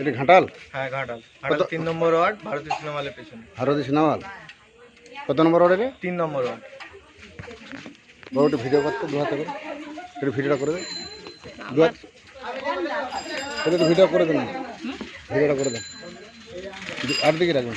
এটা ঘাটাল? হ্যাঁ ঘাটাল। ঘাটাল তিন নম্বর ওয়ার্ড ভারতীয় সিনেমালের পেছনে। ভারতী সিনেমাল? কত নম্বর অর্ডারে তিন নম্বর ওয়ার্ড। একটু ভিডিও করতে দু হাতে করে। একটু ভিডিওটা করে দে। দু হাত এটা একটু ভিডিও করে দেন ভিডিওটা করে দেন আর দিকে রাখবেন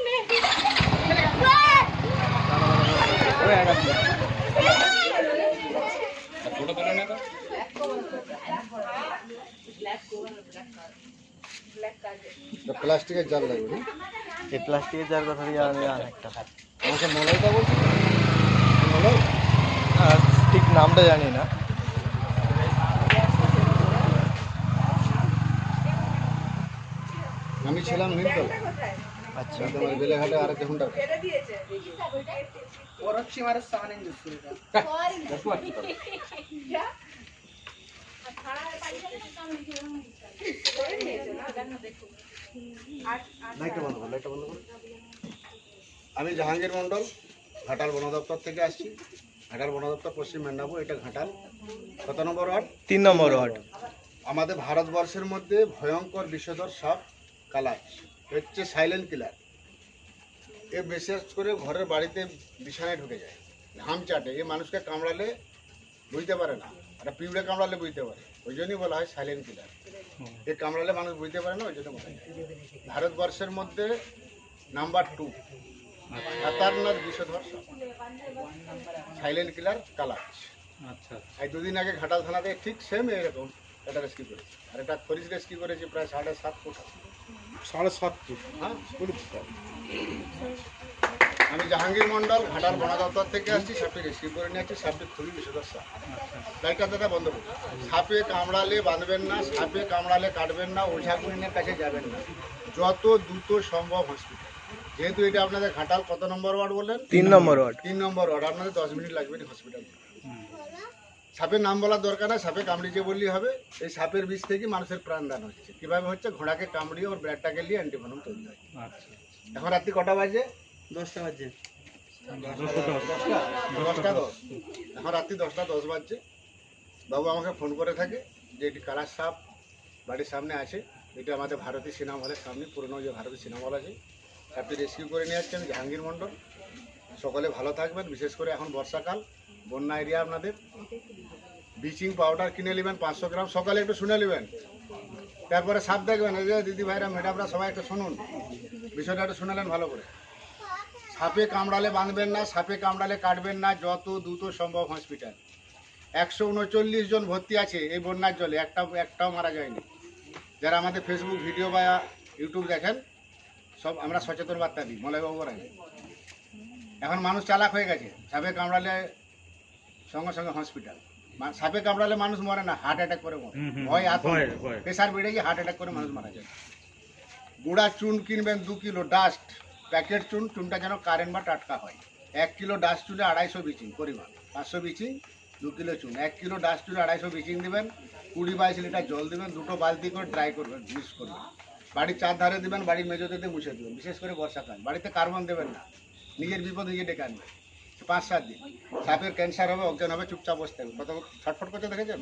প্লাস্টিকের জাল লাগবে না? এই প্লাস্টিকের জার কথা দিয়ে আমি অনেকটা আমাকে মলাইটা বলছি? মলাই আর ঠিক নামটা জানি না। আমি ছিলাম নীলতলা আচ্ছা। তোমার বেলেঘাটে আর এক ঘণ্টা লাইটটা বন্ধ করো, লাইটটা বন্ধ করো। আমি জাহাঙ্গীর মন্ডল ঘাটাল বন দপ্তর থেকে আসছি। ঘাটাল বন দপ্তর পশ্চিম মেদিনীপুর এটা ঘাটাল। কত নম্বর ওয়ার্ড? তিন নম্বর ওয়ার্ড। আমাদের ভারতবর্ষের মধ্যে ভয়ঙ্কর বিষধর সাপ কালাচ হচ্ছে সাইলেন্ট কিলার এ বিশেষ করে ঘরের বাড়িতে বিছানায় ঢুকে যায় ঘাম চাটে। এ মানুষকে কামড়ালে বুঝতে পারে না। একটা পিঁপড়ে কামড়ালে বুঝতে পারে। ওই জন্যই বলা হয় সাইলেন্ট কিলার এ কামড়ালে মানুষ বুঝতে পারে না ওই জন্য বলা ভারতবর্ষের মধ্যে নাম্বার টু খাতারনাথ বিষধর সাইলেন্ট কিলার কালাচ আচ্ছা এই দুদিন আগে ঘাটাল থানাতে ঠিক সেম এরকম এটা রেস্কিউ করেছি। আর এটা খরিজ রেস্কিউ করেছি প্রায় সাড়ে সাত ফুট। সাড়ে সাত ফুট? হ্যাঁ। ফুট আমি জাহাঙ্গীর মন্ডল ঘাটাল বন দপ্তর থেকে আসছি সাপটি রেস্কিউ করে নিয়ে আসছি সাপটি খুবই বিষধর সাপ লাইটটা দাদা বন্ধ করুন। সাপে কামড়ালে বাঁধবেন না সাপে কামড়ালে কাটবেন না ওঝা গুণিনের কাছে যাবেন না। যত দ্রুত সম্ভব হসপিটাল যেহেতু এটা আপনাদের ঘাটাল কত নম্বর ওয়ার্ড বললেন? তিন নম্বর ওয়ার্ড। তিন নম্বর ওয়ার্ড। আপনাদের দশ মিনিট লাগবে হসপিটাল সাপের নাম বলার দরকার নাই সাপে কামড়িয়েছে বললেই হবে। এই সাপের বিষ থেকে মানুষের প্রাণদান হচ্ছে। কীভাবে হচ্ছে? ঘোড়াকে কামড়িয়ে ওর ব্লাডটাকে নিয়ে অ্যান্টিভেনম তৈরি হয়। আচ্ছা। এখন রাত্রি কটা বাজে? দশটা বাজে দশটা দশ। এখন রাত্রি দশটা দশ বাজছে। বাবু আমাকে ফোন করে থাকে যে এটি কালার সাপ বাড়ির সামনে আছে। এটা আমাদের ভারতীয় সিনেমা হলের সামনে, পুরনো যে ভারতীয় সিনেমা হল আছে। সাপটি রেস্কিউ করে নিয়ে আসছি আমি জাহাঙ্গীর মণ্ডল। সকলে ভালো থাকবেন, বিশেষ করে এখন বর্ষাকাল, বন্যা এরিয়া আপনাদের। ব্লিচিং পাউডার কিনে নেবেন পাঁচশো গ্রাম, সকালে একটু শুনে নেবেন। তারপরে সাপ দেখবেন। এই যে দিদি ভাইরা ম্যাডামরা সবাই একটু শুনুন। বিষয়টা একটু শুনালেন ভালো করে। সাপে কামড়ালে বাঁধবেন না সাপে কামড়ালে কাটবেন না যত দ্রুত সম্ভব হসপিটাল। একশো উনচল্লিশ জন ভর্তি আছে এই বন্যার জলে একটা একটাও মারা যায়নি। যারা আমাদের ফেসবুক ভিডিও বা ইউটিউব দেখেন সব আমরা সচেতন বার্তা দিই মলয়বাবুর আগে। এখন মানুষ চালাক হয়ে গেছে সাপে কামড়ালে সঙ্গে সঙ্গে হসপিটাল। সাপে কামড়ালে মানুষ মরে না হার্ট অ্যাটাক করে মরে। ভয় আতঙ্ক। প্রেশার বেড়ে গিয়ে হার্ট অ্যাটাক করে মানুষ মারা যায়। গুঁড়া চুন কিনবেন দু কিলো ডাস্ট প্যাকেট চুন চুনটা যেন কারেন্ট বা টাটকা হয়। এক কিলো ডাস্ট চুলে আড়াইশো বিচিং পরিমাণ। পাঁচশো বিচিং দু কিলো চুন। এক কিলো ডাস্ট চুলে আড়াইশো বিচিং দেবেন কুড়ি বাইশ লিটার জল দেবেন দুটো বালতি করে ড্রাই করবেন মিক্স করবেন। বাড়ির চার ধারে দেবেন বাড়ির মেজোতে দিয়ে মুছে দেবেন বিশেষ করে বর্ষাকাল। বাড়িতে কার্বন দেবেন না। নিজের বিপদ নিজে ডেকে আনবেন। পাঁচ সাত দিন। সাপের ক্যান্সার হবে অজ্ঞান হবে চুপচাপ বসতে হবে। কত ছটফট করতে দেখেছেন।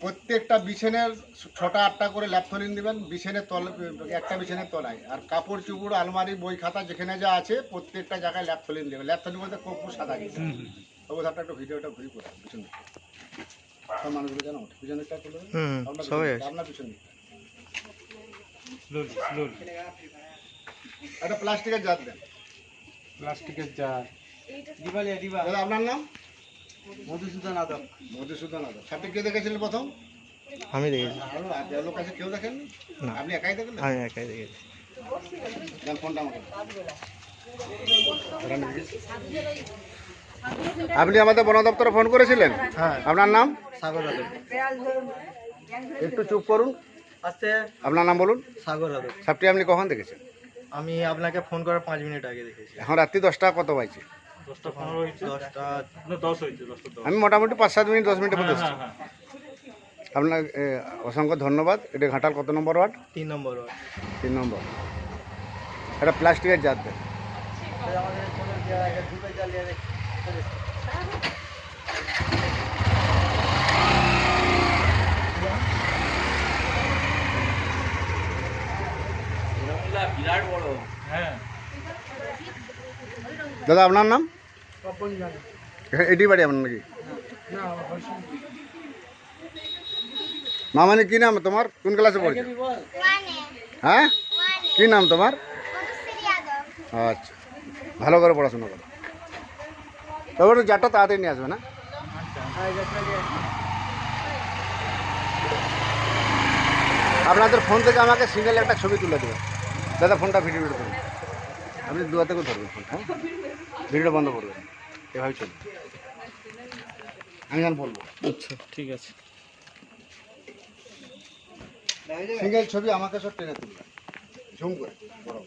প্রত্যেকটা বিছানের ছটা আটটা করে ল্যাপথলিন দিবেন বিছানের তল একটা বিছানের তলায়। আর কাপড় চুপড় আলমারি বই খাতা যেখানে যা আছে প্রত্যেকটা জায়গায় ল্যাপথলিন দেবেন ল্যাপথলিন বলতে কপুর সাদা গেছে তবু ধারটা একটু ভিডিওটা ঘুরি করে পিছন সব মানুষগুলো জানো পিছনে- আপনার পিছন দিকটা। স্লোলি স্লোলি একটা প্লাস্টিকের জাত দেন। প্লাস্টিকের জার। দাদা আপনার নাম? মধুসূদন আদক। মধুসূদন আদব সাপটি কে দেখেছিলেন প্রথম? আমি দেখেছি। আরও আর লোক আছে কেউ দেখেন না। আপনি একাই দেখলেন? আমি একাই দেখেছি। ফোনটা আমাকে আপনি আমাদের বন দপ্তরে ফোন করেছিলেন? হ্যাঁ। আপনার নাম? সাগর আদর একটু চুপ করুন। আস্তে আপনার নাম বলুন? সাগর আদর সাপটি আপনি কখন দেখেছেন? আমি আপনাকে ফোন করার পাঁচ মিনিট আগে দেখেছি। এখন রাত্রি দশটা কত বাজছে? আমি মোটামুটি পাঁচ সাত মিনিট দশ মিনিটের মধ্যে এসেছি হ্যাঁ আপনার অসংখ্য ধন্যবাদ। এটা ঘাটাল কত নম্বর ওয়ার্ড? তিন নম্বর ওয়ার্ড। তিন নম্বর। এটা প্লাস্টিকের জাত। হ্যাঁ দাদা আপনার নাম? এটি বাড়ি আপনার নাকি? মামানি কি নাম তোমার? কোন ক্লাসে পড়ছো হ্যাঁ? কি নাম তোমার? আচ্ছা। ভালো করে পড়াশোনা করো। তবে একটু জারটা তাড়াতাড়ি নিয়ে আসবে না? আপনাদের ফোন থেকে আমাকে সিঙ্গেল একটা ছবি তুলে দেবে। দাদা ফোনটা ভিডিও ভিডিও করুন আপনি দুয়া থেকে ধরবেন ফোন হ্যাঁ? ভিডিওটা বন্ধ করবেন এভাবে চলবে। আমি বলব আচ্ছা ঠিক আছে। সিঙ্গেল ছবি আমাকে সব টেনে তুলবে। ঝুম করে বড়।